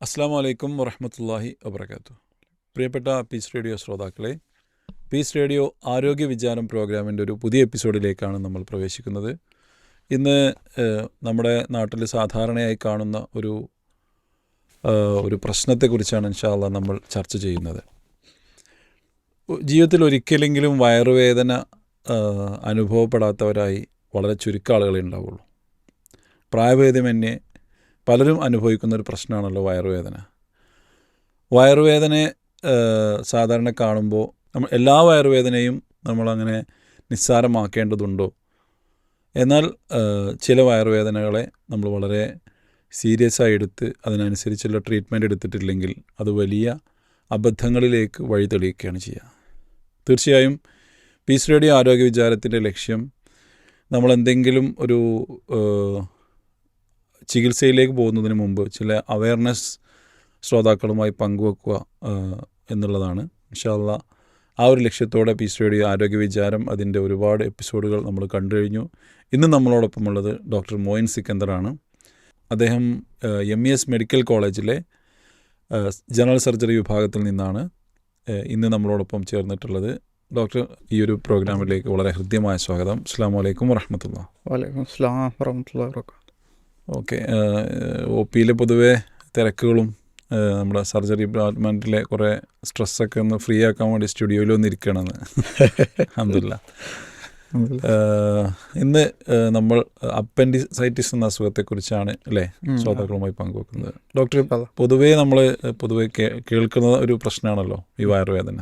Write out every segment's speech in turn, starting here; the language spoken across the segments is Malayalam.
അസ്സാം വലൈക്കും വറഹമത്തല്ലാഹി വബർക്കാത്തു പ്രിയപ്പെട്ട പീസ് റേഡിയോ ശ്രോതാക്കളെ പീസ് റേഡിയോ ആരോഗ്യ വിചാരം പ്രോഗ്രാമിന്റെ ഒരു പുതിയ എപ്പിസോഡിലേക്കാണ് നമ്മൾ പ്രവേശിക്കുന്നത്. ഇന്ന് നമ്മുടെ നാട്ടിൽ സാധാരണയായി കാണുന്ന ഒരു ഒരു പ്രശ്നത്തെക്കുറിച്ചാണ് ഇൻഷാല്ല നമ്മൾ ചർച്ച ചെയ്യുന്നത്. ജീവിതത്തിൽ ഒരിക്കലെങ്കിലും വയറുവേദന അനുഭവപ്പെടാത്തവരായി വളരെ ചുരുക്കം ആളുകളെ ഉണ്ടാവുള്ളൂ. പ്രായഭേദമന്യേ പലരും അനുഭവിക്കുന്ന ഒരു പ്രശ്നമാണല്ലോ വയറുവേദന. വയറുവേദനയെ സാധാരണ കാണുമ്പോൾ നമ്മൾ എല്ലാ വയറുവേദനയും നമ്മളങ്ങനെ നിസ്സാരമാക്കേണ്ടതുണ്ടോ? എന്നാൽ ചില വയറുവേദനകളെ നമ്മൾ വളരെ സീരിയസ് ആയി എടുത്ത് അതിനനുസരിച്ചുള്ള ട്രീറ്റ്മെന്റ് എടുത്തിട്ടില്ലെങ്കിൽ അത് വലിയ അബദ്ധങ്ങളിലേക്ക് വഴി തെളിയിക്കുകയാണ് ചെയ്യുക. തീർച്ചയായും പീസ് റേഡിയോ ആരോഗ്യ വിചാരത്തിന്റെ ലക്ഷ്യം നമ്മൾ എന്തെങ്കിലും ഒരു ചികിത്സയിലേക്ക് പോകുന്നതിന് മുമ്പ് ചില അവയർനെസ് ശ്രോതാക്കളുമായി പങ്കുവെക്കുക എന്നുള്ളതാണ്. ഇൻഷാല്ല ആ ഒരു ലക്ഷ്യത്തോടെ പി റേഡിയോ ആരോഗ്യ വിചാരം അതിന്റെ ഒരുപാട് എപ്പിസോഡുകൾ നമ്മൾ കണ്ടു കഴിഞ്ഞു. ഇന്ന് നമ്മളോടൊപ്പം ഉള്ളത് ഡോക്ടർ മോയിൻ സിക്കന്ദറാണ്. അദ്ദേഹം എം ഇ എസ് മെഡിക്കൽ കോളേജിലെ ജനറൽ സർജറി വിഭാഗത്തിൽ നിന്നാണ് ഇന്ന് നമ്മളോടൊപ്പം ചേർന്നിട്ടുള്ളത്. ഡോക്ടർ ഈ ഒരു പ്രോഗ്രാമിലേക്ക് വളരെ ഹൃദ്യമായ സ്വാഗതം. അസ്സാം വലൈക്കും വറഹമത്തുള്ള വലൈക്കും അസ്സാം വറഹമത്തുള്ള ഓക്കെ ഒ പിയിൽ പൊതുവേ തിരക്കുകളും നമ്മുടെ സർജറി ഡിപ്പാർട്ട്മെന്റിലെ കുറേ സ്ട്രെസ്സൊക്കെ ഒന്ന് ഫ്രീ ആക്കാൻ വേണ്ടി സ്റ്റുഡിയോയിൽ ഒന്ന് ഇരിക്കണമെന്ന് അഹമ്മദില്ല ഇന്ന് നമ്മൾ അപ്പൻഡിസൈറ്റിസ് എന്ന അസുഖത്തെക്കുറിച്ചാണ് അല്ലേ? ശ്രോതാക്കളുമായി പങ്കുവെക്കുന്നത്. ഡോക്ടർ പൊതുവേ നമ്മൾ പൊതുവേ കേൾക്കുന്ന ഒരു പ്രശ്നമാണല്ലോ ഈ വയറുവേദന.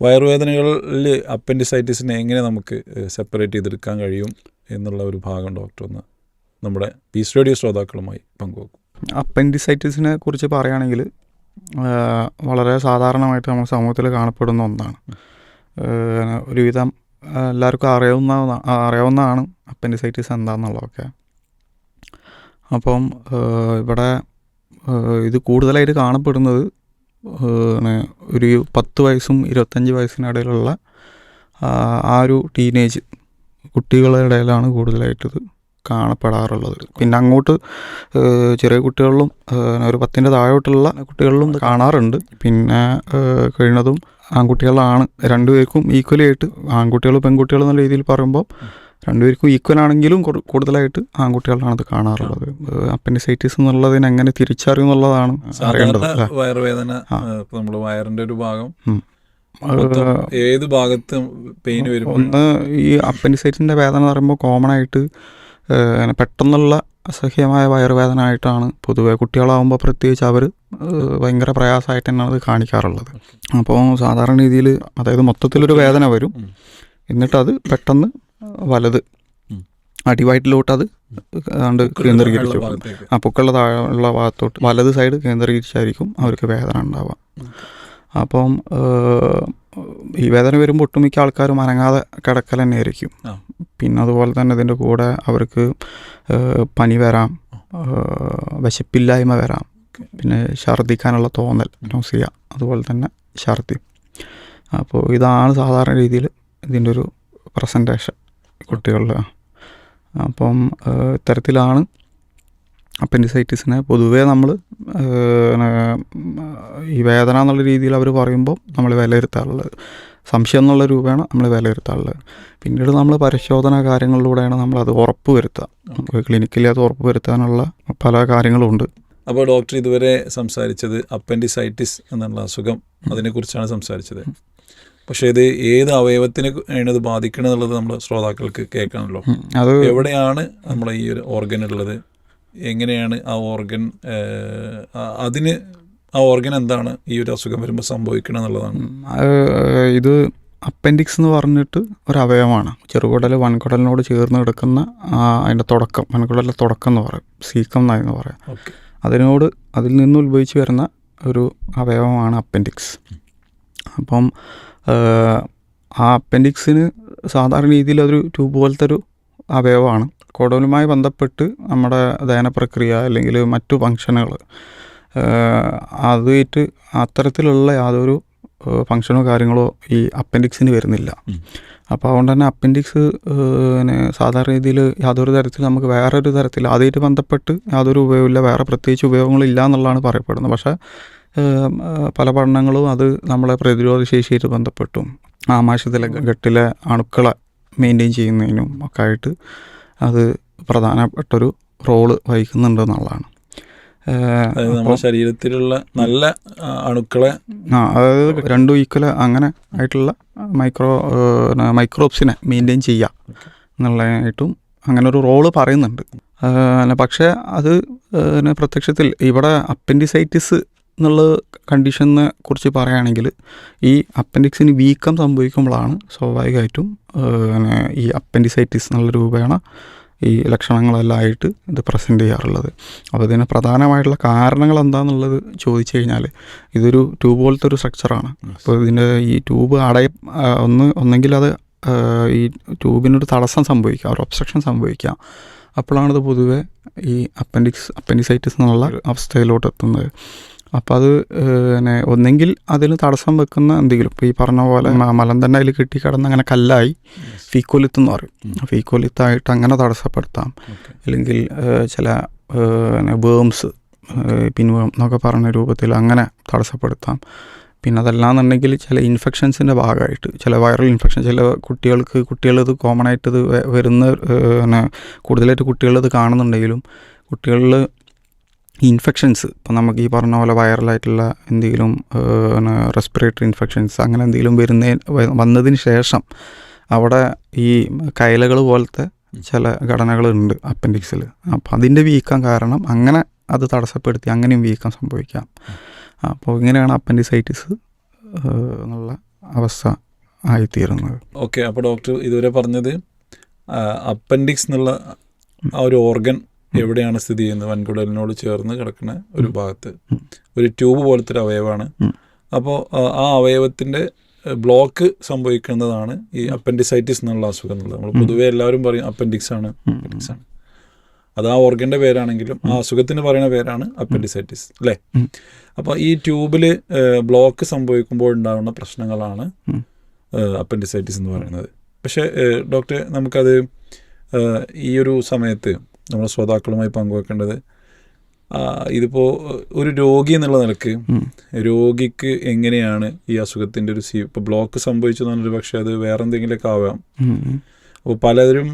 വയറുവേദനകളിൽ അപ്പൻഡിസൈറ്റിസിനെ എങ്ങനെ നമുക്ക് സെപ്പറേറ്റ് ചെയ്തെടുക്കാൻ കഴിയും എന്നുള്ള ഒരു ഭാഗം ഡോക്ടർ ഒന്ന് നമ്മുടെ പി റേഡിയോ ശ്രോതാക്കളുമായി പങ്കുവെക്കും. അപ്പൻഡിസൈറ്റിസിനെ കുറിച്ച് പറയുകയാണെങ്കിൽ വളരെ സാധാരണമായിട്ട് നമ്മുടെ സമൂഹത്തിൽ കാണപ്പെടുന്ന ഒന്നാണ്. ഒരുവിധം എല്ലാവർക്കും അറിയാവുന്ന അറിയാവുന്നതാണ് അപ്പൻഡിസൈറ്റിസ് എന്താണെന്നുള്ളതൊക്കെ അപ്പം ഇവിടെ ഇത് കൂടുതലായിട്ട് കാണപ്പെടുന്നത് ഒരു പത്ത് വയസ്സും ഇരുപത്തഞ്ച് വയസ്സിനിടയിലുള്ള ആ, ഒരു ടീനേജ് കുട്ടികളുടെ ഇടയിലാണ് കൂടുതലായിട്ട് ഇത് കാണപ്പെടാറുള്ളത്. പിന്നെ അങ്ങോട്ട് ചെറിയ കുട്ടികളിലും ഒരു പത്തിന്റെ താഴോട്ടുള്ള കുട്ടികളിലും കാണാറുണ്ട്. പിന്നെ കഴിഞ്ഞതും കഴിയുന്നതും ആൺകുട്ടികളാണ് രണ്ടുപേർക്കും ഈക്വലി ആയിട്ട് ആൺകുട്ടികൾ പെൺകുട്ടികൾ എന്ന രീതിയിൽ പറയുമ്പോൾ രണ്ടുപേർക്കും ഈക്വൽ ആണെങ്കിലും കൂടുതലായിട്ട് ആൺകുട്ടികളാണ് അത് കാണാറുള്ളത്. അപ്പൻഡിസൈറ്റിസ് എന്നുള്ളതിന് എങ്ങനെ തിരിച്ചറിയും എന്നുള്ളതാണ് അറിയേണ്ടത് വയറുവേദന നമ്മൾ വയറിന്റെ ഒരു ഭാഗം ഏത് ഭാഗത്ത് പെയിൻ വരും ഒന്ന് ഈ അപ്പൻഡിസൈറ്റിന്റെ വേദന എന്ന് പറയുമ്പോൾ കോമൺ ആയിട്ട് അങ്ങനെ പെട്ടെന്നുള്ള അസഹ്യമായ വയറുവേദന ആയിട്ടാണ് പൊതുവേ കുട്ടികളാകുമ്പോൾ പ്രത്യേകിച്ച് അവർ ഭയങ്കര പ്രയാസമായിട്ട് തന്നെയാണ് അത് കാണിക്കാറുള്ളത്. അപ്പോൾ സാധാരണ രീതിയിൽ അതായത് മൊത്തത്തിലൊരു വേദന വരും. എന്നിട്ടത് പെട്ടെന്ന് വലത്. അടിവയറ്റിലോട്ട് അത് കണ്ട് കേന്ദ്രീകരിച്ചു ആ പൊക്കളുടെ താഴെയുള്ള ഭാഗത്തോട്ട് വലത് സൈഡ് കേന്ദ്രീകരിച്ചായിരിക്കും അവർക്ക് വേദന ഉണ്ടാവുക. അപ്പം ഈ വേദന വരുമ്പോൾ ഒട്ടുമിക്ക ആൾക്കാരും അനങ്ങാതെ കിടക്കൽ തന്നെ ആയിരിക്കും പിന്നെ അതുപോലെ തന്നെ ഇതിന്റെ കൂടെ അവർക്ക് പനി വരാം വിശപ്പില്ലായ്മ വരാം പിന്നെ ഛർദ്ദിക്കാനുള്ള തോന്നൽ നോസിയ അതുപോലെ തന്നെ ഛർദി അപ്പോൾ ഇതാണ് സാധാരണ രീതിയിൽ ഇതിന്റെ ഒരു പ്രസന്റേഷൻ കുട്ടികളിൽ അപ്പം ഇത്തരത്തിലാണ് അപ്പൻഡിസൈറ്റിസിനെ പൊതുവേ നമ്മൾ ഈ വേദന എന്നുള്ള രീതിയിൽ അവർ പറയുമ്പോൾ നമ്മൾ വിലയിരുത്താറുള്ളത്. സംശയം എന്നുള്ള രൂപേണ നമ്മൾ വിലയിരുത്താറുള്ളത്. പിന്നീട് നമ്മൾ പരിശോധന കാര്യങ്ങളിലൂടെയാണ് നമ്മളത് ഉറപ്പ് വരുത്തുക നമുക്ക് ക്ലിനിക്കിൽ അത് ഉറപ്പ് വരുത്താനുള്ള പല കാര്യങ്ങളുമുണ്ട് അപ്പോൾ ഡോക്ടർ ഇതുവരെ സംസാരിച്ചത് അപ്പൻഡിസൈറ്റിസ് എന്നുള്ള അസുഖം അതിനെക്കുറിച്ചാണ് സംസാരിച്ചത്. പക്ഷേ ഇത് ഏത് അവയവത്തിനെ ഇത് ബാധിക്കണം എന്നുള്ളത് നമ്മൾ ശ്രോതാക്കൾക്ക് കേൾക്കണമല്ലോ അത് എവിടെയാണ് നമ്മൾ ഈ ഒരു ഓർഗൻ ഉള്ളത്? എങ്ങനെയാണ് ആ ഓർഗൻ അതിന് ആ ഓർഗൻ എന്താണ് ഈ ഒരു അസുഖം വരുമ്പോൾ സംഭവിക്കണം എന്നുള്ളതാണ് ഇത് അപ്പൻഡിക്സ് എന്ന് പറഞ്ഞിട്ട് ഒരു അവയവമാണ്. ചെറുകുടൽ വൻകുടലിനോട് ചേർന്ന് കിടക്കുന്ന അതിന്റെ തുടക്കം വൻകുടലിന്റെ തുടക്കം എന്ന് പറയും സീക്കം എന്ന് പറയാം. അതിനോട് അതിൽ നിന്ന് ഉത്ഭവിച്ച് വരുന്ന ഒരു അവയവമാണ് അപ്പൻഡിക്സ് അപ്പം ആ അപ്പൻഡിക്സിന് സാധാരണ രീതിയിൽ അതൊരു ട്യൂബ് പോലത്തെ ഒരു അവയവമാണ്. കൊടലുമായി ബന്ധപ്പെട്ട് നമ്മുടെ ദഹന പ്രക്രിയ അല്ലെങ്കിൽ മറ്റു ഫങ്ഷനുകൾ അതുമായിട്ട് അത്തരത്തിലുള്ള യാതൊരു ഫങ്ഷനോ കാര്യങ്ങളോ ഈ അപ്പൻഡിക്സിന് വരുന്നില്ല. അപ്പോൾ അതുകൊണ്ട് തന്നെ അപ്പൻഡിക്സ് പിന്നെ സാധാരണ രീതിയിൽ യാതൊരു തരത്തിൽ നമുക്ക് വേറൊരു തരത്തിൽ അതുമായിട്ട് ബന്ധപ്പെട്ട് യാതൊരു ഉപയോഗമില്ല വേറെ പ്രത്യേകിച്ച് ഉപയോഗങ്ങളില്ല എന്നുള്ളതാണ് പറയപ്പെടുന്നത്. പക്ഷേ പല പഠനങ്ങളും അത് നമ്മളെ പ്രതിരോധ ശേഷിയായിട്ട് ബന്ധപ്പെട്ടും. ആമാശയത്തിലെ ഗട്ടിലെ അണുക്കളെ മെയിന്റെയിൻ ചെയ്യുന്നതിനും ഒക്കെ ആയിട്ട് അത് പ്രധാനപ്പെട്ടൊരു റോൾ വഹിക്കുന്നുണ്ട് എന്നുള്ളതാണ് നമ്മുടെ ശരീരത്തിലുള്ള നല്ല അണുക്കളെ ആ അതായത് രണ്ടും ഈക്വൽ അങ്ങനെ ആയിട്ടുള്ള മൈക്രോ മൈക്രോബ്സിനെ മെയിന്റെയിൻ ചെയ്യുക എന്നുള്ളതായിട്ടും അങ്ങനെ ഒരു റോൾ പറയുന്നുണ്ട് പക്ഷേ അത് പ്രത്യക്ഷത്തിൽ ഇവിടെ അപ്പൻഡിസൈറ്റിസ് എന്നുള്ള കണ്ടീഷനെ കുറിച്ച് പറയുകയാണെങ്കിൽ ഈ അപ്പൻഡിക്സിന് വീക്കം സംഭവിക്കുമ്പോഴാണ് സ്വാഭാവികമായിട്ടും പിന്നെ ഈ അപ്പൻഡിസൈറ്റിസ് എന്നുള്ള രൂപേണ ഈ ലക്ഷണങ്ങളെല്ലാം ആയിട്ട് ഇത് പ്രസന്റ് ചെയ്യാറുള്ളത്. അപ്പോൾ ഇതിന് പ്രധാനമായിട്ടുള്ള കാരണങ്ങൾ എന്താണെന്നുള്ളത് ചോദിച്ചു കഴിഞ്ഞാൽ ഇതൊരു ട്യൂബ് പോലത്തെ ഒരു സ്ട്രക്ചറാണ്. അപ്പോൾ ഇതിന്റെ ഈ ട്യൂബ് അടയ ഒന്ന് ഒന്നെങ്കിൽ അത് ഈ ട്യൂബിനൊരു തടസ്സം സംഭവിക്കുക ഒരു ഒബ്സ്ട്രക്ഷൻ സംഭവിക്കുക അപ്പോഴാണിത് പൊതുവെ ഈ അപ്പൻഡിക്സ് അപ്പൻഡിസൈറ്റിസ് എന്നുള്ള അവസ്ഥയിലോട്ട് എത്തുന്നത് അപ്പോൾ അത് പിന്നെ ഒന്നെങ്കിൽ അതിന് തടസ്സം വെക്കുന്ന എന്തെങ്കിലും. ഇപ്പോൾ ഈ പറഞ്ഞ പോലെ മലം തന്നെ അതിൽ കെട്ടിക്കിടന്ന് അങ്ങനെ കല്ലായി ഫീക്കോലിത്ത് എന്ന് പറയും. ഫീക്കോലിത്തായിട്ട് അങ്ങനെ തടസ്സപ്പെടുത്താം. അല്ലെങ്കിൽ ചില ബേംസ് പിൻവേം എന്നൊക്കെ പറഞ്ഞ രൂപത്തിൽ അങ്ങനെ തടസ്സപ്പെടുത്താം. പിന്നെ അതല്ലാന്നുണ്ടെങ്കിൽ ചില ഇൻഫെക്ഷൻസിന്റെ ഭാഗമായിട്ട് ചില വൈറൽ ഇൻഫെക്ഷൻ ചില കുട്ടികൾക്ക് കുട്ടികളിത് കോമൺ ആയിട്ട് ഇത് വരുന്ന പിന്നെ കൂടുതലായിട്ട് കുട്ടികളിത് കാണുന്നുണ്ടെങ്കിലും കുട്ടികളിൽ ഇൻഫെക്ഷൻസ് ഇപ്പം നമുക്ക് ഈ പറഞ്ഞ പോലെ വൈറലായിട്ടുള്ള എന്തെങ്കിലും റെസ്പിറേറ്ററി ഇൻഫെക്ഷൻസ് അങ്ങനെ എന്തെങ്കിലും വരുന്ന വന്നതിന് ശേഷം അവിടെ ഈ കയലകൾ പോലത്തെ ചില ഘടനകളുണ്ട് അപ്പൻഡിക്സിൽ അപ്പോൾ അതിന്റെ വീക്കം കാരണം അങ്ങനെ അത് തടസ്സപ്പെടുത്തി അങ്ങനെയും വീക്കം സംഭവിക്കാം. അപ്പോൾ ഇങ്ങനെയാണ് അപ്പൻഡിസൈറ്റിസ് എന്നുള്ള അവസ്ഥ ആയിത്തീരുന്നത്. ഓക്കെ അപ്പോൾ ഡോക്ടർ ഇതുവരെ പറഞ്ഞത് അപ്പൻഡിക്സ് എന്നുള്ള ആ ഒരു ഓർഗൻ എവിടെയാണ് സ്ഥിതി ചെയ്യുന്നത്? വൻകുടലിനോട് ചേർന്ന് കിടക്കുന്ന ഒരു ഭാഗത്ത്. ഒരു ട്യൂബ് പോലത്തെ ഒരു അവയവമാണ് അപ്പോൾ ആ അവയവത്തിന്റെ ബ്ലോക്ക് സംഭവിക്കുന്നതാണ് ഈ അപ്പൻഡിസൈറ്റിസ് എന്നുള്ള അസുഖം എന്നുള്ളത്. നമ്മൾ പൊതുവേ എല്ലാവരും പറയും അപ്പൻഡിക്സ് ആണ്. അപ്പൻഡിക്സ് ആണ്. അത് ആ ഓർഗന്റെ പേരാണെങ്കിലും ആ അസുഖത്തിന് പറയുന്ന പേരാണ് അപ്പൻഡിസൈറ്റിസ്. അല്ലേ? അപ്പോൾ ഈ ട്യൂബിൽ ബ്ലോക്ക് സംഭവിക്കുമ്പോൾ ഉണ്ടാകുന്ന പ്രശ്നങ്ങളാണ്. അപ്പൻഡിസൈറ്റിസ് എന്ന് പറയുന്നത്. പക്ഷേ ഡോക്ടർ നമുക്കത് ഈ ഒരു സമയത്ത് നമ്മുടെ ശ്രോതാക്കളുമായി പങ്കുവെക്കേണ്ടത് ഇതിപ്പോൾ ഒരു രോഗി എന്നുള്ള നിലയ്ക്ക് രോഗിക്ക് എങ്ങനെയാണ് ഈ അസുഖത്തിന്റെ ഒരു സി ഇപ്പോൾ ബ്ലോക്ക് സംഭവിച്ചു എന്നൊരു പക്ഷേ അത് വേറെ എന്തെങ്കിലുമൊക്കെ ആവാം. അപ്പോൾ പലരും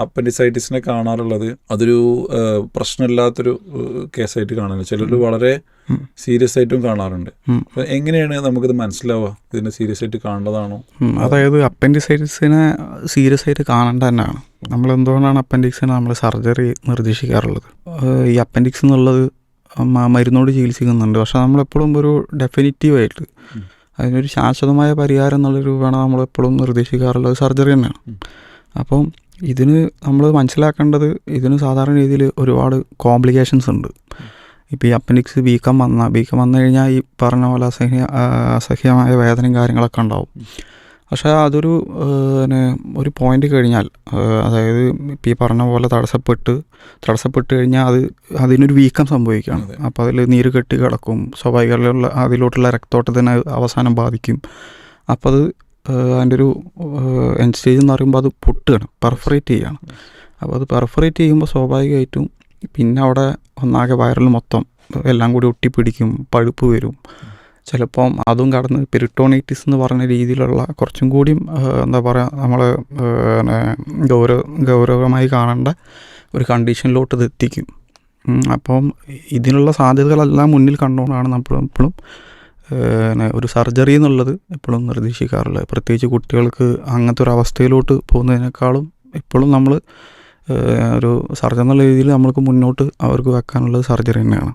അപ്പൻഡിസൈറ്റിസിനെ കാണാറുള്ളത് അതൊരു പ്രശ്നമില്ലാത്തൊരു കേസായിട്ട് കാണാനുള്ളത് ചിലർ വളരെ. സീരിയസ് ആയിട്ടും കാണാറുണ്ട്. ഉം. അപ്പോൾ എങ്ങനെയാണ് നമുക്കിത് മനസ്സിലാവുക? ഇതിനെ സീരിയസ് ആയിട്ട് കാണേണ്ടതാണോ അതായത് അപ്പൻഡിസൈറ്റിസിനെ സീരിയസ് ആയിട്ട് കാണേണ്ട തന്നെയാണ്. നമ്മൾ എന്തുകൊണ്ടാണ് അപ്പൻഡിക്സിനെ നമ്മൾ സർജറി നിർദ്ദേശിക്കാറുള്ളത്? ഈ അപ്പൻഡിക്സ് എന്നുള്ളത് മരുന്നോട് ചികിത്സിക്കുന്നുണ്ട്. പക്ഷെ നമ്മളെപ്പോഴും ഒരു ഡെഫിനിറ്റീവായിട്ട് അതിനൊരു ശാശ്വതമായ പരിഹാരം എന്നുള്ള രൂപമാണ് നമ്മളെപ്പോഴും നിർദ്ദേശിക്കാറുള്ളത് സർജറി തന്നെയാണ്. അപ്പം ഇതിന് നമ്മൾ മനസ്സിലാക്കേണ്ടത് ഇതിന് സാധാരണ രീതിയിൽ ഒരുപാട് കോംപ്ലിക്കേഷൻസ് ഉണ്ട്. ഇപ്പോൾ ഈ അപ്പൻഡിക്സ് വീക്കം വന്ന വീക്കം വന്നു കഴിഞ്ഞാൽ ഈ പറഞ്ഞ പോലെ അസഹ്യ അസഹ്യമായ വേദനയും കാര്യങ്ങളൊക്കെ ഉണ്ടാവും. പക്ഷേ അതൊരു പിന്നെ ഒരു പോയിന്റ് കഴിഞ്ഞാൽ അതായത് ഇപ്പം ഈ പറഞ്ഞ പോലെ തടസ്സപ്പെട്ട് തടസ്സപ്പെട്ട് കഴിഞ്ഞാൽ അത് അതിനൊരു വീക്കം സംഭവിക്കുകയാണ്. അപ്പോൾ അതിൽ നീര് കെട്ടി കിടക്കും സ്വാഭാവികളിലുള്ള അതിലോട്ടുള്ള രക്തോട്ടത്തിനെ അവസാനം ബാധിക്കും. അപ്പോൾ അത് അതിന്റെ ഒരു എൻ സ്റ്റേജ് എന്ന് പറയുമ്പോൾ അത് പൊട്ടുകയാണ് പെർഫറേറ്റ് ചെയ്യുകയാണ്. അപ്പോൾ അത് പെർഫറേറ്റ് ചെയ്യുമ്പോൾ സ്വാഭാവികമായിട്ടും പിന്നെ അവിടെ ഒന്നാകെ വയറിൽ മൊത്തം. എല്ലാം കൂടി ഒട്ടിപ്പിടിക്കും പഴുപ്പ് വരും. ചിലപ്പം അതും കടന്ന് പെരിട്ടോണൈറ്റിസ് എന്ന് പറഞ്ഞ രീതിയിലുള്ള കുറച്ചും കൂടിയും എന്താ പറയുക നമ്മൾ ഗൗരവ ഗൗരവമായി കാണേണ്ട ഒരു കണ്ടീഷനിലോട്ട് ഇത് എത്തിക്കും. അപ്പം ഇതിനുള്ള സാധ്യതകളെല്ലാം മുന്നിൽ കണ്ടുകൊണ്ടാണ് നമ്മൾ എപ്പോഴും ഒരു സർജറി എന്നുള്ളത് എപ്പോഴും നിർദ്ദേശിക്കാറുള്ളത്. പ്രത്യേകിച്ച് കുട്ടികൾക്ക് അങ്ങനത്തെ ഒരു അവസ്ഥയിലോട്ട് പോകുന്നതിനേക്കാളും എപ്പോഴും നമ്മൾ ഒരു സർജൻ എന്നുള്ള രീതിയിൽ നമ്മൾക്ക് മുന്നോട്ട് അവർക്ക് വെക്കാനുള്ളത് സർജറി തന്നെയാണ്.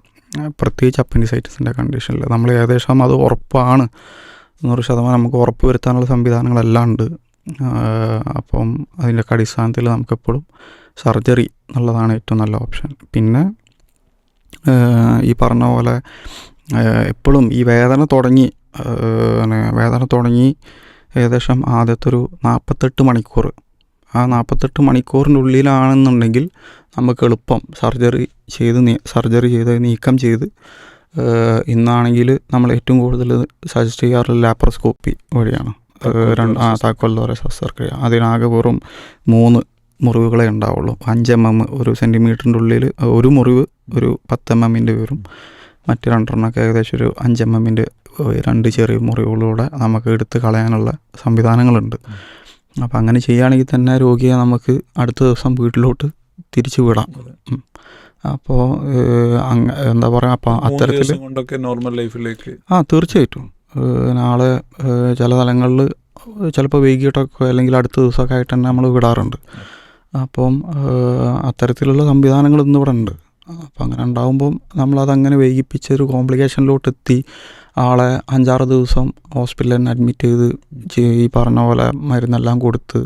പ്രത്യേകിച്ച് അപ്പൻഡിസൈറ്റിസിന്റെ കണ്ടീഷനിൽ നമ്മൾ ഏകദേശം അത് ഉറപ്പാണ്. നൂറ് ശതമാനം നമുക്ക് ഉറപ്പ് വരുത്താനുള്ള സംവിധാനങ്ങളെല്ലാം ഉണ്ട്. അപ്പം അതിന്റെ അടിസ്ഥാനത്തിൽ നമുക്കെപ്പോഴും സർജറി എന്നുള്ളതാണ് ഏറ്റവും നല്ല ഓപ്ഷൻ പിന്നെ ഈ പറഞ്ഞ പോലെ എപ്പോഴും ഈ വേദന തുടങ്ങി വേദന തുടങ്ങി ഏകദേശം ആദ്യത്തെ ഒരു നാൽപ്പത്തെട്ട് മണിക്കൂർ ആ നാൽപ്പത്തെട്ട് മണിക്കൂറിനുള്ളിലാണെന്നുണ്ടെങ്കിൽ നമുക്ക് എളുപ്പം സർജറി ചെയ്ത് സർജറി ചെയ്ത് നീക്കം ചെയ്ത് ഇന്നാണെങ്കിൽ നമ്മൾ ഏറ്റവും കൂടുതൽ സജസ്റ്റ് ചെയ്യാറുള്ള ലാപ്രോസ്കോപ്പി വഴിയാണ്. രണ്ട് ആ ദ്വാര ശസ്ത്രക്രിയ. അതിനാകെ വെറും മൂന്ന് മുറിവുകളെ ഉണ്ടാവുള്ളൂ. അഞ്ച് എം എം ഒരു സെന്റിമീറ്ററിന്റെ ഉള്ളിൽ ഒരു മുറിവ് ഒരു പത്ത് എം എമ്മിന്റെ വരും മറ്റ് രണ്ടെണ്ണമൊക്കെ ഏകദേശം ഒരു അഞ്ച് എം എമ്മിന്റെ രണ്ട് ചെറിയ മുറിവുകളിലൂടെ നമുക്ക് എടുത്ത് കളയാനുള്ള സംവിധാനങ്ങളുണ്ട്. അപ്പോൾ അങ്ങനെ ചെയ്യുകയാണെങ്കിൽ തന്നെ രോഗിയെ നമുക്ക് അടുത്ത ദിവസം വീട്ടിലോട്ട് തിരിച്ചു വിടാം. അപ്പോൾ എന്താ പറയുക അപ്പോൾ അത്തരത്തിൽ നോർമൽ ലൈഫിലേക്ക് ആ തീർച്ചയായിട്ടും. നാളെ ചില സ്ഥലങ്ങളിൽ ചിലപ്പോൾ വൈകിട്ടൊക്കെ അല്ലെങ്കിൽ അടുത്ത ദിവസമൊക്കെ ആയിട്ട് തന്നെ നമ്മൾ വിടാറുണ്ട്. അപ്പം അത്തരത്തിലുള്ള സംവിധാനങ്ങൾ ഇന്നിവിടെ ഉണ്ട്. അപ്പം അങ്ങനെ ഉണ്ടാകുമ്പം നമ്മളതങ്ങനെ വൈകിപ്പിച്ച് ഒരു കോംപ്ലിക്കേഷനിലോട്ട് എത്തി ആളെ അഞ്ചാറ് ദിവസം ഹോസ്പിറ്റലിൽ തന്നെ അഡ്മിറ്റ് ചെയ്ത് ചെയ്- ഈ പറഞ്ഞ പോലെ മരുന്നെല്ലാം കൊടുത്ത്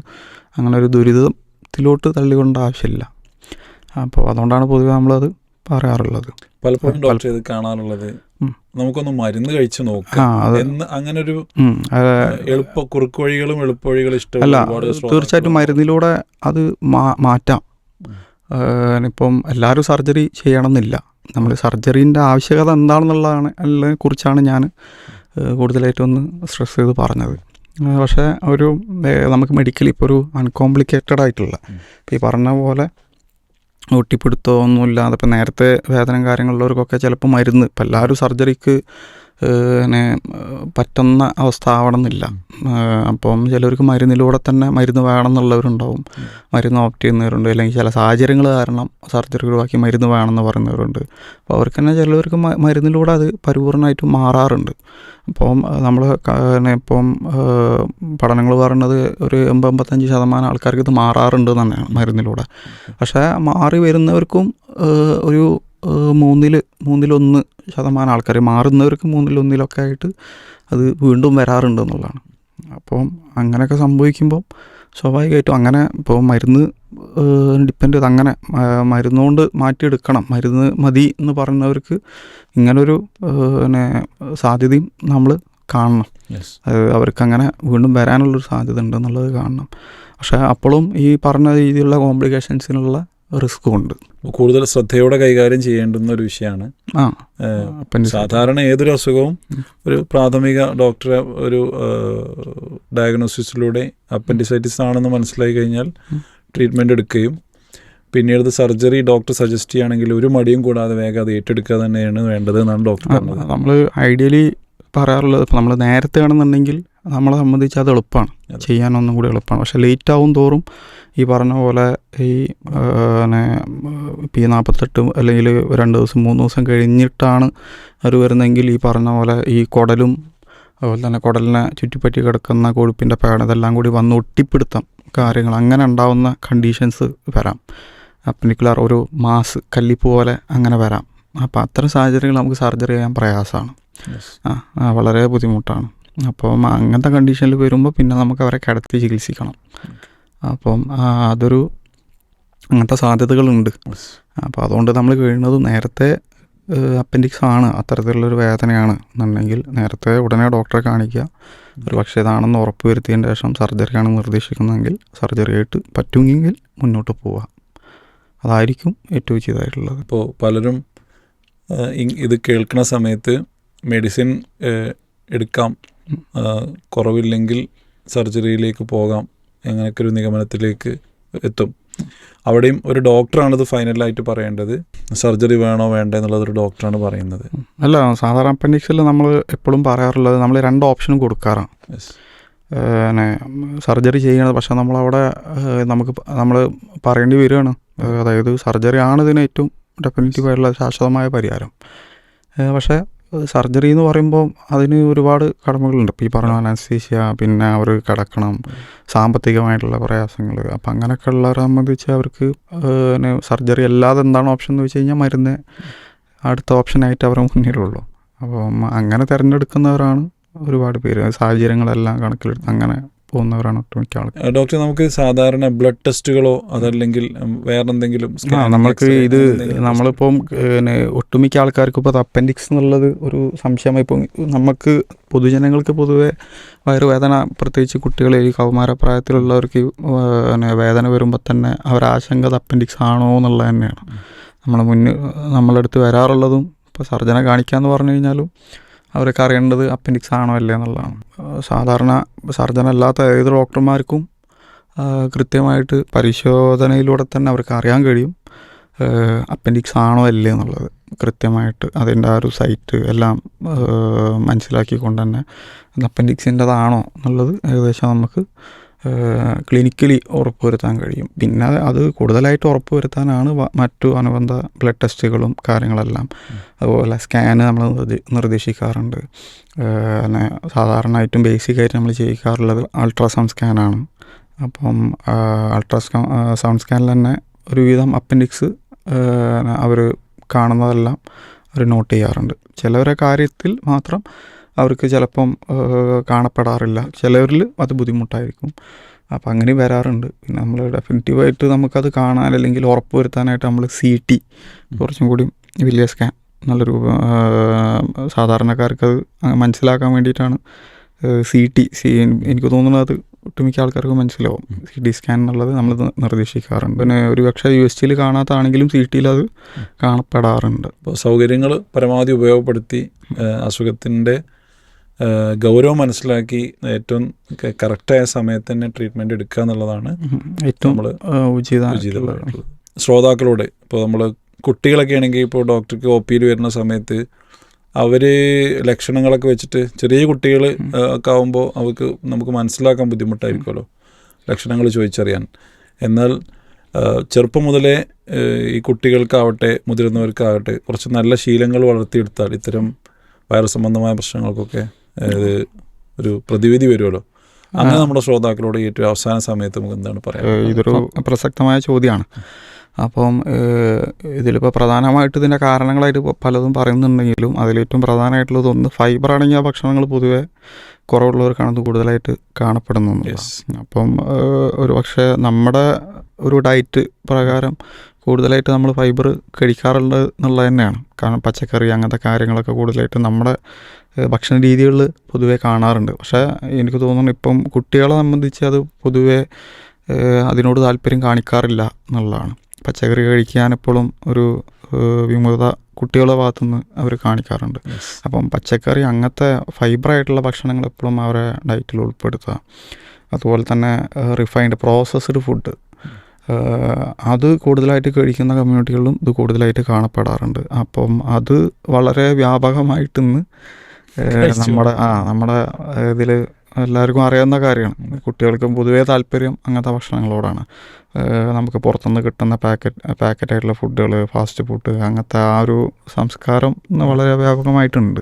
അങ്ങനെ ഒരു ദുരിതത്തിലോട്ട് തള്ളിക്കൊണ്ട ആവശ്യമില്ല. അപ്പോൾ അതുകൊണ്ടാണ് പൊതുവെ നമ്മളത് പറയാറുള്ളത്. പലപ്പോഴും പല- ഡോക്ടർ ഇത് കാണാറുള്ളത്. നമുക്കൊന്ന് മരുന്ന് കഴിച്ചു നോക്കാം അങ്ങനെ ഒരു എളുപ്പ കുറുക്ക് വഴികളും എളുപ്പവഴികളും ഇഷ്ടമുള്ള അല്ല തീർച്ചയായിട്ടും മരുന്നിലൂടെ അത് മാറ്റാം. ഇപ്പം എല്ലാവരും സർജറി ചെയ്യണമെന്നില്ല. നമ്മൾ സർജറീന്റെ ആവശ്യകത എന്താണെന്നുള്ളതാണ് അല്ലെ കുറിച്ചാണ് ഞാൻ കൂടുതലായിട്ടും ഒന്ന് സ്ട്രെസ് ചെയ്ത് പറഞ്ഞത് പക്ഷേ ഒരു നമുക്ക് മെഡിക്കലി ഇപ്പോൾ ഒരു അൺകോംപ്ലിക്കേറ്റഡ് ആയിട്ടുള്ള. ഇപ്പം ഈ പറഞ്ഞ പോലെ ഒട്ടിപ്പിടുത്തോ ഒന്നുമില്ലാതെ ഇപ്പം നേരത്തെ വേദന കാര്യങ്ങളുള്ളവർക്കൊക്കെ ചിലപ്പോൾ മരുന്ന് ഇപ്പം എല്ലാവരും സർജറിക്ക് പിന്നെ പറ്റുന്ന അവസ്ഥ ആവണമെന്നില്ല അപ്പം ചിലർക്ക് മരുന്നിലൂടെ തന്നെ മരുന്ന് വേണം എന്നുള്ളവരുണ്ടാവും ഉം. മരുന്ന് ഓപ്റ്റ് ചെയ്യുന്നവരുണ്ട്. അല്ലെങ്കിൽ ചില സാഹചര്യങ്ങൾ കാരണം സർജറി ഒഴിവാക്കി മരുന്ന് വേണമെന്ന് പറയുന്നവരുണ്ട്. അപ്പോൾ അവർക്ക് തന്നെ ചിലവർക്ക് മരുന്നിലൂടെ അത് പരിപൂർണമായിട്ട് മാറാറുണ്ട്. അപ്പം നമ്മൾ ഇപ്പം പഠനങ്ങൾ പറയുന്നത് ഒരു എൺപത് എൺപത്തഞ്ച് ശതമാനം ആൾക്കാർക്ക് ഇത് മാറാറുണ്ട് തന്നെയാണ് മരുന്നിലൂടെ. പക്ഷേ മാറി വരുന്നവർക്കും ഒരു മൂന്നിൽ മൂന്നിലൊന്ന് ശതമാനം ആൾക്കാർ മാറുന്നവർക്ക് മൂന്നിലൊന്നിലൊക്കെ ആയിട്ട് അത് വീണ്ടും വരാറുണ്ട് എന്നുള്ളതാണ്. അപ്പം അങ്ങനെയൊക്കെ സംഭവിക്കുമ്പം സ്വാഭാവികമായിട്ടും അങ്ങനെ ഇപ്പോൾ മരുന്ന് ഡിപ്പെൻഡ് ചെയ്ത് അങ്ങനെ മരുന്നുകൊണ്ട് മാറ്റിയെടുക്കണം. മരുന്ന് മതി എന്ന് പറയുന്നവർക്ക് ഇങ്ങനൊരു പിന്നെ സാധ്യതയും നമ്മൾ കാണണം. അവർക്ക് അങ്ങനെ വീണ്ടും വരാനുള്ളൊരു സാധ്യത ഉണ്ടെന്നുള്ളത് കാണണം. പക്ഷേ അപ്പോഴും ഈ പറഞ്ഞ രീതിയിലുള്ള കോംപ്ലിക്കേഷൻസിനുള്ള റിസ്ക്കും ഉണ്ട് കൂടുതൽ ശ്രദ്ധയോടെ കൈകാര്യം ചെയ്യേണ്ടുന്ന ഒരു വിഷയമാണ്. സാധാരണ ഏതൊരു അസുഖവും ഒരു പ്രാഥമിക ഡോക്ടറെ ഒരു ഡയഗ്നോസിസിലൂടെ അപ്പൻഡിസൈറ്റിസ് ആണെന്ന് മനസ്സിലായി കഴിഞ്ഞാൽ. ട്രീറ്റ്മെന്റ് എടുക്കുകയും പിന്നീട് സർജറി ഡോക്ടർ സജസ്റ്റ് ചെയ്യുകയാണെങ്കിൽ ഒരു മടിയും കൂടാതെ വേഗം അത് ഏറ്റെടുക്കുക തന്നെയാണ് വേണ്ടത് എന്നാണ് ഡോക്ടർ പറഞ്ഞത് നമ്മൾ ഐഡിയലി പറയാറുള്ളത് ഇപ്പോൾ നമ്മൾ നേരത്തെ ആണെന്നുണ്ടെങ്കിൽ നമ്മളെ സംബന്ധിച്ച് അത് എളുപ്പമാണ് ചെയ്യാൻ ചെയ്യാനൊന്നും കൂടി എളുപ്പമാണ് പക്ഷേ ലേറ്റ് ആവും തോറും ഈ പറഞ്ഞ പോലെ ഈ പിന്നെ പി നാൽപ്പത്തെട്ട് അല്ലെങ്കിൽ രണ്ട് ദിവസം മൂന്ന് ദിവസം കഴിഞ്ഞിട്ടാണ് അവർ വരുന്നതെങ്കിൽ ഈ പറഞ്ഞ പോലെ ഈ കുടലും അതുപോലെ തന്നെ കുടലിനെ ചുറ്റിപ്പറ്റി കിടക്കുന്ന കൊഴുപ്പിന്റെ പേട ഇതെല്ലാം കൂടി വന്ന് ഒട്ടിപ്പിടുത്തം കാര്യങ്ങൾ അങ്ങനെ ഉണ്ടാവുന്ന കണ്ടീഷൻസ് വരാം. അപ്പനിക്കുലർ ഒരു മാസ് കല്ലിപ്പ് പോലെ അങ്ങനെ വരാം. അപ്പോൾ അത്തരം സാഹചര്യങ്ങൾ നമുക്ക് സർജറി ചെയ്യാൻ പ്രയാസമാണ്. ആ വളരെ ബുദ്ധിമുട്ടാണ്. അപ്പം അങ്ങനത്തെ കണ്ടീഷനിൽ വരുമ്പോൾ പിന്നെ നമുക്ക് അവരെ കിടത്തി ചികിത്സിക്കണം. അപ്പം അതൊരു അങ്ങനത്തെ സാധ്യതകളുണ്ട്. അപ്പോൾ അതുകൊണ്ട് നമ്മൾ കഴിയുന്നത് നേരത്തെ അപ്പൻഡിക്സ് ആണ് അത്തരത്തിലുള്ളൊരു വേദനയാണ്. എന്നുണ്ടെങ്കിൽ നേരത്തെ ഉടനെ ഡോക്ടറെ കാണിക്കുക. ഒരു പക്ഷേ ഇതാണെന്ന് ഉറപ്പ് വരുത്തിയതിന് ശേഷം സർജറിയാണ് നിർദ്ദേശിക്കുന്നതെങ്കിൽ സർജറി ആയിട്ട് പറ്റുമെങ്കിൽ മുന്നോട്ട് പോവുക. അതായിരിക്കും ഏറ്റവും ചെയ്തായിട്ടുള്ളത് ഇപ്പോൾ പലരും ഇത് കേൾക്കുന്ന സമയത്ത് മെഡിസിൻ എടുക്കാം. കുറവില്ലെങ്കിൽ സർജറിയിലേക്ക് പോകാം. അങ്ങനെയൊക്കെ ഒരു നിഗമനത്തിലേക്ക് എത്തും. അവിടെയും ഒരു ഡോക്ടറാണ് ഇത് ഫൈനലായിട്ട് പറയേണ്ടത്. സർജറി വേണോ വേണ്ടേ എന്നുള്ളത് ഒരു ഡോക്ടറാണ് പറയുന്നത്. അല്ല സാധാരണ അപ്പൻഡിക്സിൽ നമ്മൾ എപ്പോഴും പറയാറുള്ളത് നമ്മൾ രണ്ട് ഓപ്ഷനും കൊടുക്കാറാണ്. പിന്നെ സർജറി ചെയ്യണത് പക്ഷെ നമ്മളവിടെ നമുക്ക് നമ്മൾ പറയേണ്ടി വരികയാണ്. അതായത് സർജറി ആണ് ഇതിന് ഏറ്റവും ഡെഫിനറ്റീവ് ആയിട്ടുള്ള ശാശ്വതമായ പരിഹാരം. പക്ഷേ സർജറി എന്ന് പറയുമ്പോൾ അതിന് ഒരുപാട് കടമകളുണ്ട്. ഇപ്പോൾ ഈ പറഞ്ഞ അനസ്തീഷ്യ പിന്നെ അവർ കിടക്കണം സാമ്പത്തികമായിട്ടുള്ള പ്രയാസങ്ങൾ അപ്പം അങ്ങനെയൊക്കെ ഉള്ളവരെ സംബന്ധിച്ച് അവർക്ക് പിന്നെ സർജറി അല്ലാതെ എന്താണ് ഓപ്ഷൻ എന്ന് വെച്ച് കഴിഞ്ഞാൽ മരുന്ന് അടുത്ത ഓപ്ഷനായിട്ട് അവരുടെ മുന്നിലുള്ളൂ. അപ്പം അങ്ങനെ തിരഞ്ഞെടുക്കുന്നവരാണ് ഒരുപാട് പേര്. സാഹചര്യങ്ങളെല്ലാം കണക്കിലെടുത്ത് അങ്ങനെ പോകുന്നവരാണ് ഒട്ടുമിക്ക ആൾക്കാർ ഡോക്ടർ നമുക്ക് സാധാരണ ബ്ലഡ് ടെസ്റ്റുകളോ അതല്ലെങ്കിൽ വേറെന്തെങ്കിലും വേറെ എന്തെങ്കിലും ആ നമുക്ക് ഇത് നമ്മളിപ്പം പിന്നെ ഒട്ടുമിക്ക ആൾക്കാർക്ക് ഇപ്പോൾ അപ്പൻഡിക്സ് എന്നുള്ളത് ഒരു സംശയമായി ഇപ്പം നമുക്ക് പൊതുജനങ്ങൾക്ക് പൊതുവേ വയറുവേദന പ്രത്യേകിച്ച് കുട്ടികൾ ഈ കൗമാരപ്രായത്തിലുള്ളവർക്ക് വേദന വരുമ്പോൾ തന്നെ അവരാശങ്ക അപ്പൻഡിക്സ് ആണോ എന്നുള്ളത് തന്നെയാണ്. നമ്മൾ മുന്നിൽ നമ്മളടുത്ത് വരാറുള്ളതും ഇപ്പോൾ സർജനെ കാണിക്കാമെന്ന് പറഞ്ഞു കഴിഞ്ഞാലും അവർക്ക് അറിയേണ്ടത് അപ്പൻഡിക്സ് ആണോ അല്ലേ എന്നുള്ളതാണ്. സാധാരണ സർജൻ അല്ലാത്ത ഏത് ഡോക്ടർമാർക്കും കൃത്യമായിട്ട് പരിശോധനയിലൂടെ തന്നെ അവർക്ക് അറിയാൻ കഴിയും അപ്പൻഡിക്സ് ആണോ അല്ലേ എന്നുള്ളത്. കൃത്യമായിട്ട് അതിന്റെ ആ ഒരു സൈറ്റ് എല്ലാം മനസ്സിലാക്കിക്കൊണ്ട് തന്നെ അപ്പൻഡിക്സിന്റെതാണോ എന്നുള്ളത് ഏകദേശം നമുക്ക് ക്ലിനിക്കലി ഉറപ്പുവരുത്താൻ കഴിയും. പിന്നെ അത് കൂടുതലായിട്ട് ഉറപ്പുവരുത്താനാണ് മറ്റു അനുബന്ധ ബ്ലഡ് ടെസ്റ്റുകളും കാര്യങ്ങളെല്ലാം. അതുപോലെ സ്കാന് നമ്മൾ നിർദ്ദേശിക്കാറുണ്ട്. പിന്നെ സാധാരണയായിട്ടും ബേസിക് ആയിട്ട് നമ്മൾ ചെയ്യിക്കാറുള്ളത് അൾട്രാസൗണ്ട് സ്കാനാണ് അപ്പം അൾട്രാസ്കാ സൗണ്ട് സ്കാനിൽ തന്നെ ഒരുവിധം അപ്പൻഡിക്സ് അവർ കാണുന്നതെല്ലാം അവർ നോട്ട് ചെയ്യാറുണ്ട്. ചിലവരെ കാര്യത്തിൽ മാത്രം അവർക്ക് ചിലപ്പം കാണപ്പെടാറില്ല. ചിലവരിൽ അത് ബുദ്ധിമുട്ടായിരിക്കും. അപ്പം അങ്ങനെ വരാറുണ്ട്. പിന്നെ നമ്മൾ ഡെഫിനറ്റീവായിട്ട് നമുക്കത് കാണാൻ അല്ലെങ്കിൽ ഉറപ്പ് വരുത്താനായിട്ട് നമ്മൾ സി ടി കുറച്ചും കൂടി വലിയ സ്കാൻ നല്ലൊരു സാധാരണക്കാർക്ക് അത് മനസ്സിലാക്കാൻ വേണ്ടിയിട്ടാണ്. സി ടി സി എനിക്ക് തോന്നുന്നത് അത് ഒട്ടുമിക്ക ആൾക്കാർക്ക് മനസ്സിലാവും. സി ടി സ്കാൻ എന്നുള്ളത് നമ്മൾ നിർദ്ദേശിക്കാറുണ്ട്. പിന്നെ ഒരു പക്ഷേ യു എസ് ടിയിൽ കാണാത്താണെങ്കിലും സി ടിയിൽ അത് കാണപ്പെടാറുണ്ട്. അപ്പോൾ സൗകര്യങ്ങൾ പരമാവധി ഉപയോഗപ്പെടുത്തി അസുഖത്തിന്റെ ഗൗരവം മനസ്സിലാക്കി ഏറ്റവും കറക്റ്റായ സമയത്ത് തന്നെ ട്രീറ്റ്മെന്റ് എടുക്കുക എന്നുള്ളതാണ് ഏറ്റവും നമ്മൾ ഉചിതമായിട്ടുള്ളത്. ശ്രോതാക്കളോട് ഇപ്പോൾ നമ്മൾ കുട്ടികളൊക്കെ ആണെങ്കിൽ ഇപ്പോൾ ഡോക്ടർക്ക് ഒ പിയിൽ വരുന്ന സമയത്ത് അവർ ലക്ഷണങ്ങളൊക്കെ വെച്ചിട്ട് ചെറിയ കുട്ടികൾ ഒക്കെ ആകുമ്പോൾ അവർക്ക് നമുക്ക് മനസ്സിലാക്കാൻ ബുദ്ധിമുട്ടായിരിക്കുമല്ലോ ലക്ഷണങ്ങൾ ചോദിച്ചറിയാൻ. എന്നാൽ ചെറുപ്പം മുതലേ ഈ കുട്ടികൾക്കാവട്ടെ മുതിർന്നവർക്കാവട്ടെ കുറച്ച് നല്ല ശീലങ്ങൾ വളർത്തിയെടുത്താൽ ഇത്തരം വൈറസ് സംബന്ധമായ പ്രശ്നങ്ങൾക്കൊക്കെ ഇത് ഒരു പ്രതിവിധി വരുമല്ലോ അങ്ങനെ നമ്മുടെ ശ്രോതാക്കളോട് ഏറ്റവും അവസാന സമയത്ത് നമുക്ക് എന്താണ് പറയുക ഇതൊരു പ്രസക്തമായ ചോദ്യമാണ് അപ്പം ഇതിലിപ്പോൾ പ്രധാനമായിട്ട് ഇതിന്റെ കാരണങ്ങളായിട്ട് പലതും പറയുന്നുണ്ടെങ്കിലും അതിലേറ്റവും പ്രധാനമായിട്ടുള്ളത് ഒന്ന് ഫൈബർ അടങ്ങിയ ഭക്ഷണങ്ങൾ പൊതുവേ കുറവുള്ളവർക്കാണ് ഇത് കൂടുതലായിട്ട് കാണപ്പെടുന്നത് അപ്പം ഒരു പക്ഷേ നമ്മുടെ ഒരു ഡയറ്റ് പ്രകാരം കൂടുതലായിട്ട് നമ്മൾ ഫൈബർ കഴിക്കാറുള്ളത് എന്നുള്ളത് തന്നെയാണ്. കാരണം പച്ചക്കറി അങ്ങനത്തെ കാര്യങ്ങളൊക്കെ കൂടുതലായിട്ട് നമ്മുടെ ഭക്ഷണ രീതികളിൽ പൊതുവെ കാണാറുണ്ട്. പക്ഷേ എനിക്ക് തോന്നുന്നു ഇപ്പം കുട്ടികളെ സംബന്ധിച്ച് അത് പൊതുവെ അതിനോട് താല്പര്യം കാണിക്കാറില്ല എന്നുള്ളതാണ്. പച്ചക്കറി കഴിക്കാൻ എപ്പോഴും ഒരു വിമുഖത കുട്ടികളുടെ ഭാഗത്തുനിന്ന് അവർ കാണിക്കാറുണ്ട്. അപ്പം പച്ചക്കറി അങ്ങനത്തെ ഫൈബറായിട്ടുള്ള ഭക്ഷണങ്ങൾ എപ്പോഴും അവരെ ഡയറ്റിൽ ഉൾപ്പെടുത്തുക. അതുപോലെ തന്നെ റിഫൈൻഡ് പ്രോസസ്ഡ് ഫുഡ് അത് കൂടുതലായിട്ട് കഴിക്കുന്ന കമ്മ്യൂണിറ്റികളിലും ഇത് കൂടുതലായിട്ട് കാണപ്പെടാറുണ്ട്. അപ്പം അത് വളരെ വ്യാപകമായിട്ട് ഇന്ന് ഏഹ്, കഴിച്ചു. നമ്മുടെ ആ നമ്മുടെ ഇതിൽ എല്ലാവർക്കും അറിയാവുന്ന കാര്യമാണ്. കുട്ടികൾക്കും പൊതുവേ താല്പര്യം അങ്ങനത്തെ ഭക്ഷണങ്ങളോടാണ്. നമുക്ക് പുറത്തുനിന്ന് കിട്ടുന്ന പാക്കറ്റ് പാക്കറ്റായിട്ടുള്ള ഫുഡുകൾ ഫാസ്റ്റ് ഫുഡ് അങ്ങനത്തെ ആ ഒരു സംസ്കാരം വളരെ വ്യാപകമായിട്ടുണ്ട്.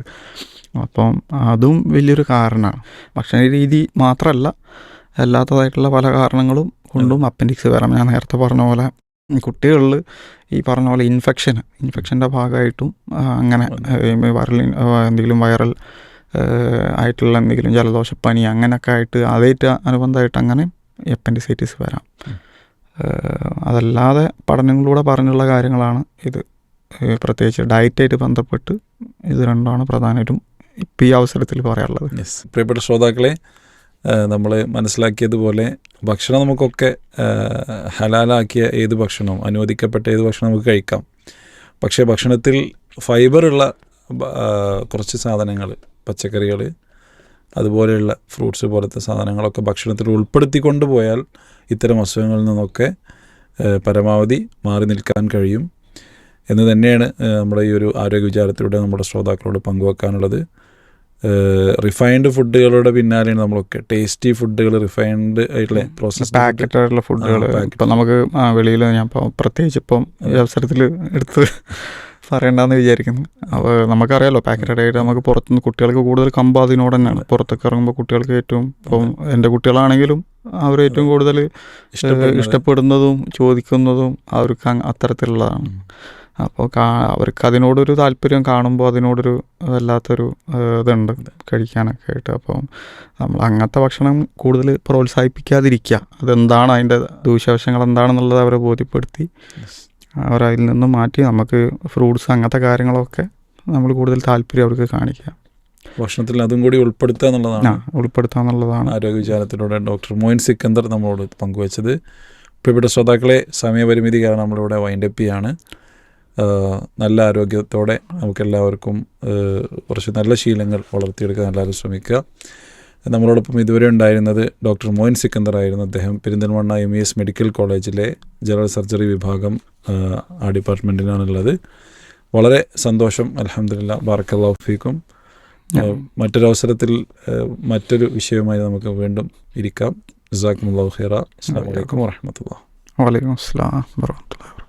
അപ്പം അതും വലിയൊരു കാരണമാണ്. ഭക്ഷണ രീതി മാത്രമല്ല അല്ലാത്തതായിട്ടുള്ള പല കാരണങ്ങളും കൊണ്ടും അപ്പൻഡിക്സ് വരാം ഞാൻ നേരത്തെ പറഞ്ഞ പോലെ കുട്ടികളിൽ ഈ പറഞ്ഞ പോലെ ഇൻഫെക്ഷൻ ഇൻഫെക്ഷന്റെ ഭാഗമായിട്ടും അങ്ങനെ വൈറൽ എന്തെങ്കിലും വൈറൽ ആയിട്ടുള്ള എന്തെങ്കിലും ജലദോഷപ്പനി അങ്ങനെയൊക്കെ ആയിട്ട് അതായിട്ട് അനുബന്ധമായിട്ട് അങ്ങനെ എപ്പൻഡിസൈറ്റിസ് വരാം. അതല്ലാതെ പഠനങ്ങളിലൂടെ പറഞ്ഞുള്ള കാര്യങ്ങളാണ് ഇത്. പ്രത്യേകിച്ച് ഡയറ്റായിട്ട് ബന്ധപ്പെട്ട് ഇത് രണ്ടാണ് പ്രധാനമായിട്ടും ഇപ്പം ഈ അവസരത്തിൽ പറയാനുള്ളത് പ്രിയപ്പെട്ട ശ്രോതാക്കളെ നമ്മൾ മനസ്സിലാക്കിയതുപോലെ ഭക്ഷണം നമുക്കൊക്കെ ഹലാലാക്കിയ ഏത് ഭക്ഷണവും അനുവദിക്കപ്പെട്ട ഏത് ഭക്ഷണം നമുക്ക് കഴിക്കാം. പക്ഷേ ഭക്ഷണത്തിൽ ഫൈബറുള്ള കുറച്ച് സാധനങ്ങൾ പച്ചക്കറികൾ അതുപോലെയുള്ള ഫ്രൂട്ട്സ് പോലത്തെ സാധനങ്ങളൊക്കെ ഭക്ഷണത്തിൽ ഉൾപ്പെടുത്തിക്കൊണ്ട് പോയാൽ ഇത്തരം അസുഖങ്ങളിൽ നിന്നൊക്കെ പരമാവധി മാറി നിൽക്കാൻ കഴിയും. എന്ന് തന്നെയാണ് നമ്മുടെ ഈ ഒരു ആരോഗ്യ വിചാരത്തിലൂടെ നമ്മുടെ ശ്രോതാക്കളോട് പങ്കുവെക്കാനുള്ളത്. റിഫൈൻഡ് ഫുഡുകളുടെ പിന്നാലെയാണ് നമ്മളൊക്കെ. ടേസ്റ്റി ഫുഡുകൾ റിഫൈൻഡ് ആയിട്ടുള്ള പ്രോസസ് പാക്കറ്റ് ആയിട്ടുള്ള ഫുഡുകൾ ഇപ്പം നമുക്ക് വെളിയിൽ ഞാൻ ഇപ്പം പ്രത്യേകിച്ച് ഇപ്പം ഈ അവസരത്തിൽ എടുത്ത് പറയണ്ടെന്ന് വിചാരിക്കുന്നു. അപ്പോൾ നമുക്കറിയാലോ പാക്കറ്റഡ് ആയിട്ട് നമുക്ക് പുറത്തുനിന്ന് കുട്ടികൾക്ക് കൂടുതൽ കമ്പ് അതിനോട് തന്നെയാണ്. പുറത്തൊക്കെ ഇറങ്ങുമ്പോൾ കുട്ടികൾക്ക് ഏറ്റവും ഇപ്പം എന്റെ കുട്ടികളാണെങ്കിലും അവർ ഏറ്റവും കൂടുതൽ ഇഷ്ടപ്പെടുന്നതും. ചോദിക്കുന്നതും അവർക്ക് അത്തരത്തിലുള്ളതാണ്. അപ്പോൾ കാ അവർക്ക് അതിനോടൊരു താല്പര്യം കാണുമ്പോൾ അതിനോടൊരു വല്ലാത്തൊരു ഇതുണ്ട് കഴിക്കാനൊക്കെ ആയിട്ട്. അപ്പം നമ്മൾ അങ്ങനത്തെ ഭക്ഷണം കൂടുതൽ പ്രോത്സാഹിപ്പിക്കാതിരിക്കുക. അതെന്താണ് അതിന്റെ ദൂഷ്യവശങ്ങൾ എന്താണെന്നുള്ളത് അവരെ ബോധ്യപ്പെടുത്തി. അവരതിൽ നിന്നും മാറ്റി നമുക്ക് ഫ്രൂട്ട്സ് അങ്ങനത്തെ കാര്യങ്ങളൊക്കെ നമ്മൾ കൂടുതൽ താല്പര്യം അവർക്ക് കാണിക്കുക. ഭക്ഷണത്തിൽ അതും കൂടി ഉൾപ്പെടുത്തുക എന്നുള്ളതാണ്. ഉൾപ്പെടുത്തുക എന്നുള്ളതാണ്. ആരോഗ്യ വിചാരത്തിലൂടെ ഡോക്ടർ മോയിൻ സിക്കന്ദർ നമ്മളോട് പങ്കുവച്ചത്. പ്രിയപ്പെട്ട ശ്രോതാക്കളെ സമയപരിമിതി കാരണം നമ്മളിവിടെ വൈൻഡപ്പ് ചെയ്യാണ്. നല്ല ആരോഗ്യത്തോടെ നമുക്കെല്ലാവർക്കും കുറച്ച് നല്ല ശീലങ്ങൾ വളർത്തിയെടുക്കാൻ എല്ലാവരും ശ്രമിക്കുക. നമ്മളോടൊപ്പം ഇതുവരെ ഉണ്ടായിരുന്നത് ഡോക്ടർ മോയിൻ സിക്കന്ദർ ആയിരുന്നു അദ്ദേഹം Perinthalmanna M E S medical കോളേജിലെ ജനറൽ സർജറി വിഭാഗം ആ, ഡിപ്പാർട്ട്മെന്റിനാണുള്ളത് ഡിപ്പാർട്ട്മെന്റിലാണുള്ളത് വളരെ സന്തോഷം അലഹമില്ല ബാർക്കല്ലാഫിക്കും മറ്റൊരവസരത്തിൽ മറ്റൊരു വിഷയവുമായി നമുക്ക് വീണ്ടും ഇരിക്കാം. ജസാഖുമുല്ലാ ഖൈറ. അസ്സാം വലൈക്കും വാഹമത്തുള്ള വലൈക്കും അസ്സലാം വറഹ്മത്തുള്ളാഹി